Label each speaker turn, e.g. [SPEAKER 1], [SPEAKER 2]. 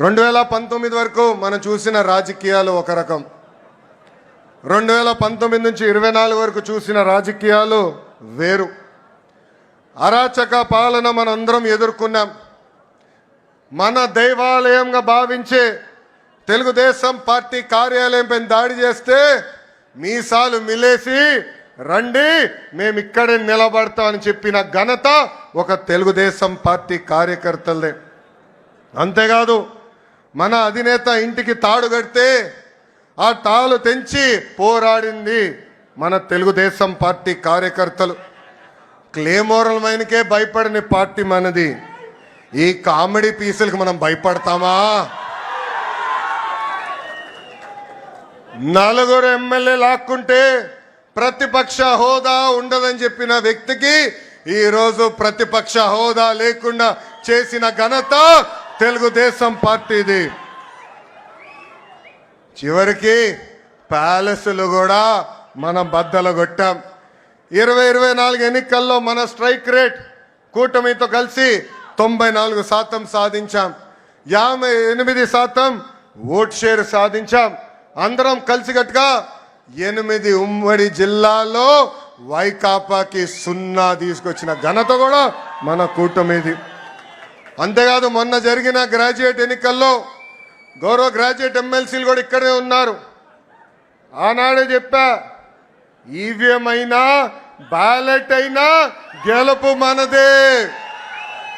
[SPEAKER 1] రెండు వేల పంతొమ్మిది వరకు మనం చూసిన రాజకీయాలు ఒక రకం. రెండు వేల పంతొమ్మిది నుంచి ఇరవై నాలుగు వరకు చూసిన రాజకీయాలు వేరు. అరాచక పాలన మనందరం ఎదుర్కొన్నాం. మన దైవాలయంగా భావించే తెలుగుదేశం పార్టీ కార్యాలయంపై దాడి చేస్తే మీసాలు మిలేసి రండి మేము ఇక్కడే నిలబడతామని చెప్పిన ఘనత ఒక తెలుగుదేశం పార్టీ కార్యకర్తలదే. అంతేకాదు మన అధినేత ఇంటికి తాడు కడితే ఆ తాళు తెంచి పోరాడింది మన తెలుగుదేశం పార్టీ కార్యకర్తలు. క్లేమోరల్ మైన్కే భయపడని పార్టీ మనది. ఈ కామెడీ పీసులకు మనం భయపడతామా? నలుగురు ఎమ్మెల్యే లాక్కుంటే ప్రతిపక్ష హోదా ఉండదని చెప్పిన వ్యక్తికి ఈరోజు ప్రతిపక్ష హోదా లేకుండా చేసిన ఘనత తెలుగుదేశం పార్టీది. చివరికి ప్యాలెస్లు కూడా మనం బద్దలు కొట్టాం. ఇరవై ఇరవై నాలుగు ఎన్నికల్లో మన స్ట్రైక్ రేట్ కూటమితో కలిసి తొంభై నాలుగు శాతం సాధించాం. యాభై ఎనిమిది శాతం ఓట్ షేర్ సాధించాం. అందరం కలిసికట్టుగా ఎనిమిది ఉమ్మడి జిల్లాలో వైకాపాకి సున్నా తీసుకొచ్చిన ఘనత కూడా మన కూటమిది. అంతేకాదు మొన్న జరిగిన గ్రాడ్యుయేట్ ఎన్నికల్లో గౌరవ గ్రాడ్యుయేట్ ఎమ్మెల్సీలు కూడా ఇక్కడే ఉన్నారు. ఆనాడే చెప్పా ఈవీఎం అయినా బ్యాలెట్ అయినా గెలుపు మనదే.